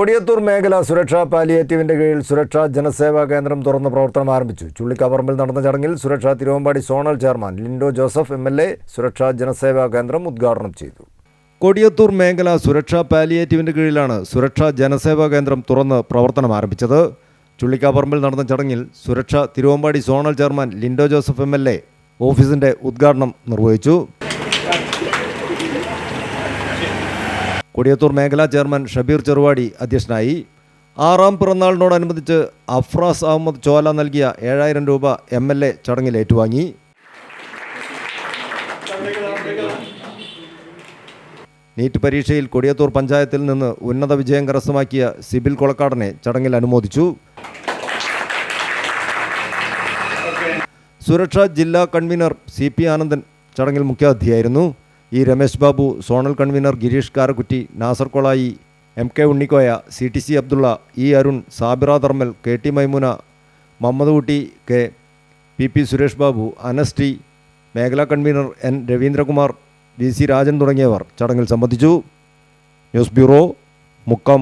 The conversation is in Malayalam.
കൊടിയത്തൂർ മേഖല സുരക്ഷാ പാലിയേറ്റീവിന്റെ കീഴിൽ സുരക്ഷാ ജനസേവാ കേന്ദ്രം തുറന്ന് പ്രവർത്തനം ആരംഭിച്ചു. ചുള്ളിക്കപ്പറമ്പിൽ നടന്ന ചടങ്ങിൽ Suraksha Thiruvambady zonal chairman Lindo Joseph M L A Suraksha Janaseva Kendram ഉദ്ഘാടനം ചെയ്തു. കൊടിയത്തൂർ മേഖല സുരക്ഷാ പാലിയേറ്റീവിന്റെ കീഴിലാണ് സുരക്ഷാ ജനസേവാ കേന്ദ്രം തുറന്ന് പ്രവർത്തനം ആരംഭിച്ചത്. ചുള്ളിക്കാപ്പറമ്പിൽ നടന്ന ചടങ്ങിൽ Suraksha Thiruvambady zonal chairman Lindo Joseph M L A ഓഫീസിന്റെ ഉദ്ഘാടനം നിർവഹിച്ചു. കൊടിയത്തൂർ മേഖലാ ചെയർമാൻ ഷബീർ ചെറുവാടി അധ്യക്ഷനായി. ആറാം പിറന്നാളിനോടനുബന്ധിച്ച് അഫ്രാസ് അഹമ്മദ് ചോല നൽകിയ ഏഴായിരം രൂപ എം എൽ എ ചടങ്ങിൽ ഏറ്റുവാങ്ങി. നീറ്റ് പരീക്ഷയിൽ കൊടിയത്തൂർ പഞ്ചായത്തിൽ നിന്ന് ഉന്നത വിജയം കരസ്ഥമാക്കിയ സിബിൽ കൊളക്കാടനെ ചടങ്ങിൽ അനുമോദിച്ചു. സുരക്ഷാ ജില്ലാ കൺവീനർ സി പി ആനന്ദൻ ചടങ്ങിൽ മുഖ്യാതിഥിയായിരുന്നു. E Ramesh Babu zonal convener Girish Karakkutty Nasar Kolayi M K Unnikoya C T C Abdulla E Arun Sabira Tharmal K T Maimuna Muhammad Kutty K P P Suresh Babu Anas T മേഖലാ convener N Raveendrakumar V C Rajan തുടങ്ങിയവർ ചടങ്ങിൽ സംബന്ധിച്ചു. News bureau Mukkam.